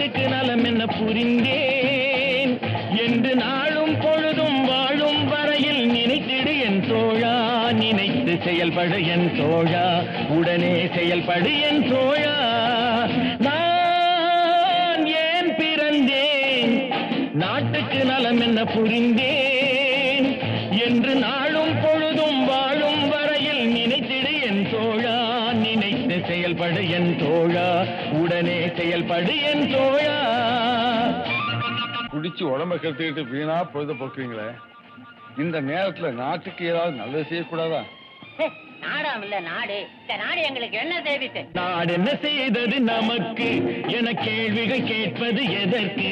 நாட்டுக்கு நலம் என்ன புரிந்தேன்? என்று நாளும் பொழுதும் வாழும் வரையில் நினைத்திடு என் தோழா நினைத்து செயல்படு என் தோழா உடனே செயல்படு என் தோழா. நான் ஏன் பிறந்தேன்? நாட்டுக்கு நலம் என்ன புரிந்தேன்? செயல்படு என் தோழா. குடிச்சு உடம்ப கெடுத்துக்கிட்டு வீணா பொழுத போக்குறீங்களே. இந்த நேரத்துல நாட்டுக்கு ஏதாவது நல்லது செய்யக்கூடாதா? ஹே, நாடாம் இல்ல நாடு. இந்த நாடு எங்களுக்கு என்ன நாடு என்ன செய்தது நமக்கு? என கேள்விகள் கேட்பது எதற்கு?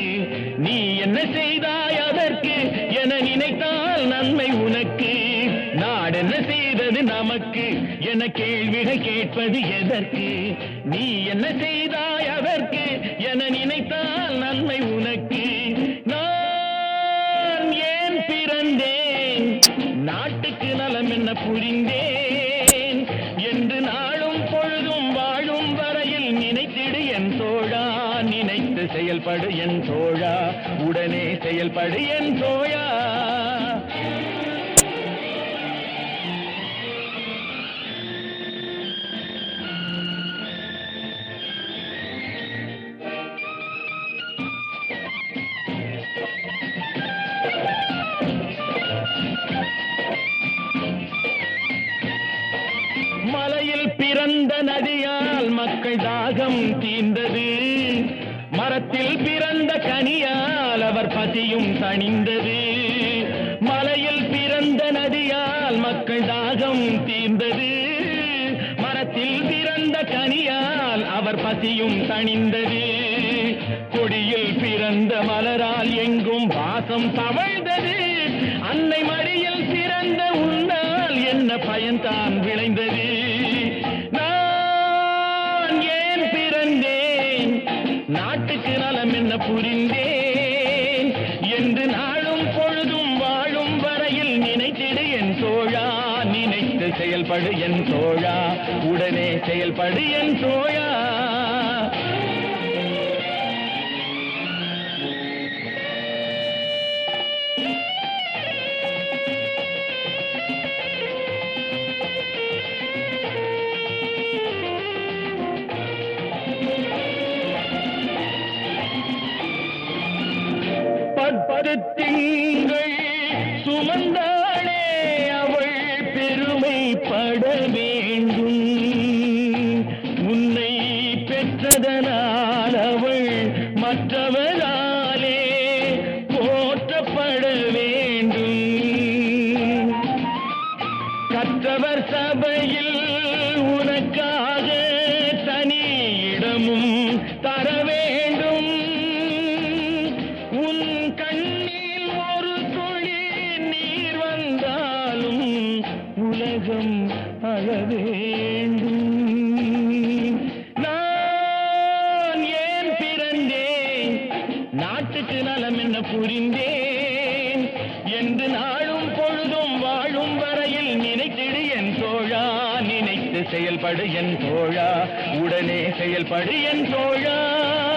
நீ என்ன செய்தாய் அதற்கு? என நினைத்தால் நன்மை உனக்கு. என்ன நமக்கு? என கேள்விகள் கேட்பது எதற்கு? நீ என்ன செய்தாய் அதற்கு? என நினைத்தால் நன்மை உனக்கு. நான் ஏன் பிறந்தேன்? நாட்டுக்கு நலம் என்ன புரிந்தேன்? என்று நாளும் பொழுதும் வாழும் வரையில் நினைத்திடு என் தோழா. நினைத்து செயல்படு என் தோழா. உடனே செயல்படு என் தோழா. மலையில் பிறந்த நதியால் மக்கள் தாகம் தீர்ந்தது. மரத்தில் பிறந்த கனியால் அவர் பசியும் தணிந்தது. மலையில் பிறந்த நதியால் மக்கள் தாகம் தீர்ந்தது. மரத்தில் பிறந்த கனியால் அவர் பசியும் தணிந்தது. கொடியில் பிறந்த மலரால் எங்கும் வாசம் தவழ்ந்தது. நாட்டுக்கு நலம் என்ன புரிந்தேன்? என்று நாளும் பொழுதும் வாழும் வரையில் நினைத்திடு என் தோழா நினைத்து செயல்படு என் தோழா உடனே செயல்படு என் தோழா பத்து சுமந்தாளே அவள் பெருமைப்பட வேண்டும். உன்னை பெற்றதனால் அழ வேண்டும். நான் ஏன் பிறந்தேன்? நாட்டுக்கு நலம் என்ன புரிந்தேன்? என்று நாளும் பொழுதும் வாழும் வரையில் நினைத்திடு என் தோழா. நினைத்து செயல்படு என் தோழா. உடனே செயல்படு என் தோழா.